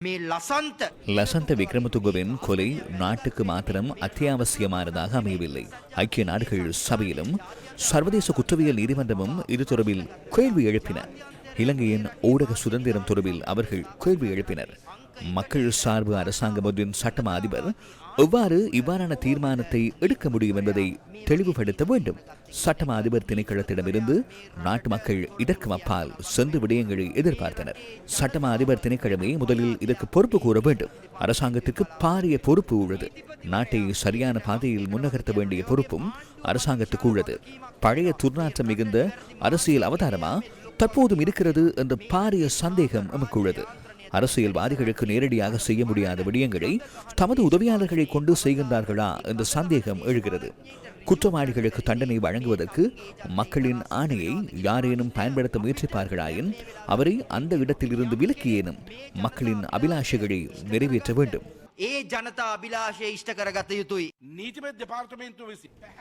මේ ලසන්ත லசந்த விக்ரமதுங்கவின் கொலை நாட்டுக்கு மாத்திரம் அத்தியாவசியமானதாக அமையவில்லை ஐக்கிய நாடுகள் சபையிலும் சர்வதேச குற்றவியல் நீதிமன்றமும் இது தொடர்பில் கேள்வி எழுப்பின இலங்கையின் ஊடக சுதந்திரம் தொடர்பில் அவர்கள் கேள்வி எழுப்பினர் மக்கள் சார்பு அரசாங்கம் ஒன்றின் சட்டமா அதிபர் எவ்வாறு இவ்வாறான தீர்மானத்தை எடுக்க முடியும் என்பதை தெளிவுபடுத்த வேண்டும். சட்டமா அதிபர் திணைக்களத்திடமிருந்து நாட்டு மக்கள் இதற்கு அப்பால் சென்று விடயங்களை எதிர்பார்த்தனர். சட்டமா அதிபர் திணைக்களமே முதலில் இதற்கு பொறுப்பு கூற வேண்டும். அரசாங்கத்துக்கு பாரிய பொறுப்பு உள்ளது. நாட்டை சரியான பாதையில் முன்னகர்த்த வேண்டிய பொறுப்பும் அரசாங்கத்துக்கு உள்ளது. பழைய துர்நாற்றம் மிகுந்த அரசியல் அவதாரமா? தற்போதும் இருக்கிறது என்ற பாரிய சந்தேகம் நமக்கு உள்ளது. அரசியல்வாதிகளுக்கு நேரடியாக செய்ய முடியாத விடயங்களை தமது உதவியாளர்களை கொண்டு செய்கின்றார்களா என்ற சந்தேகம் எழுகிறது. குற்றவாளிகளுக்கு தண்டனை வழங்குவதற்கு மக்களின் ஆணையை யாரேனும் பயன்படுத்த முயற்சிப்பார்களாயின் அவரை அந்த இடத்திலிருந்து விலக்கியேனும் மக்களின் அபிலாஷைகளை நிறைவேற்ற வேண்டும்.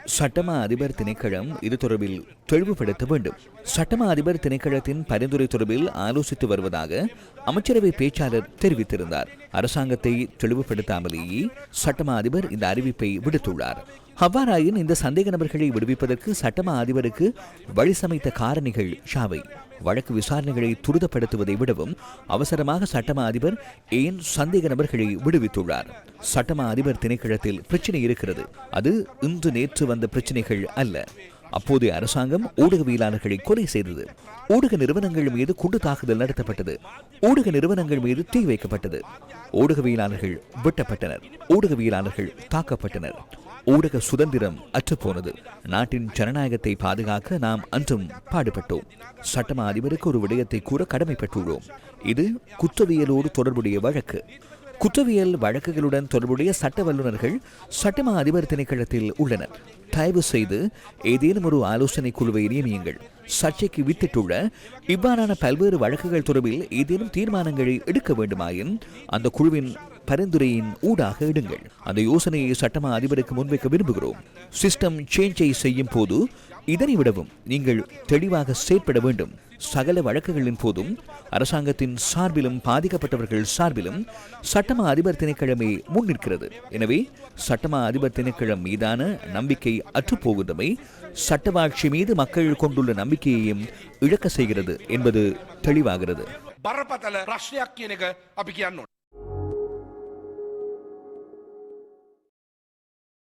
சட்டமா அதிபர் திணைக்களம் இது தொடர்பில் தெளிவுபடுத்த வேண்டும். சட்டமா அதிபர் திணைக்களத்தின் பரிந்துரை தொடர்பில் ஆலோசித்து வருவதாக அமைச்சரவை பேச்சாளர் தெரிவித்திருந்தார். அரசாங்கத்தை தெளிவுபடுத்தாமலேயே சட்டமா அதிபர் இந்த அறிவிப்பை விடுத்துள்ளார். அவ்வாறாயின் இந்த சந்தேக நபர்களை விடுவிப்பதற்கு சட்டமா அதிபருக்கு வழி சமைத்த காரணிகள் ஷாவை. வழக்கு விசாரணைகளை துரிதப்படுத்துவதை விடவும் அவசரமாக சட்டமா அதிபர் ஏன் சந்தேக நபர்களை விடுவித்துள்ளார்? சட்டமா அதிபர் திணைக்களத்தில் பிரச்சனை இருக்கிறது. அது இன்று நேற்று வந்த பிரச்சனைகள் அல்ல. அப்போதைய அரசாங்கம் ஊடகவியலாளர்களை கொலை செய்தது. ஊடக நிறுவனங்கள் மீது குண்டு தாக்குதல் நடத்தப்பட்டது. ஊடக நிறுவனங்கள் மீது தீ வைக்கப்பட்டது. ஊடகவியலாளர்கள் வெட்டப்பட்டனர். ஊடகவியலாளர்கள் தாக்கப்பட்டனர். ஊடக சுதந்திரம் அற்றுப்போனது. நாட்டின் ஜனநாயகத்தை பாதுகாக்க நாம் அன்றும் பாடுபட்டோம். சட்டமா அதிபருக்கு ஒரு விடயத்தை கூற கடமைப்பட்டுள்ளோம். இது குற்றவியலோடு தொடர்புடைய வழக்கு. குற்றவியல் வழக்குகளுடன் தொடர்புடைய சட்ட வல்லுநர்கள் சட்டமா அதிபர் திணைக்களத்தில் உள்ளனர். தயவு செய்து ஏதேனும் ஒரு ஆலோசனை குழுவை நியமியுங்கள். சர்ச்சைக்கு வித்திட்டுள்ள இவ்வாறான பல்வேறு வழக்குகள் தொடர்பில் ஏதேனும் தீர்மானங்களை எடுக்க வேண்டுமாயின் அந்த குழுவின் பரிந்துரையின் ஊடாக இடுங்கள் அந்த யோசனையை சட்டமா அதிபருக்கு முன்வைக்க விரும்புகிறோம். சிஸ்டம் சேஞ்சை செய்யும் போது இதனை விடவும் நீங்கள் தெளிவாக செயற்பட வேண்டும். சகல வழக்குகளின் போதும் அரசாங்கத்தின் சார்பிலும் பாதிக்கப்பட்டவர்கள் சார்பிலும் சட்டமா அதிபர் திணைக்கிழமை முன்னிற்கிறது எனவே சட்டமா அதிபர் திணைக்கிழம் மீதான நம்பிக்கை அற்றுப்போகுதமை சட்டவாட்சி மீது மக்கள் கொண்டுள்ள நம்பிக்கையையும் இழக்க செய்கிறது என்பது தெளிவாகிறது.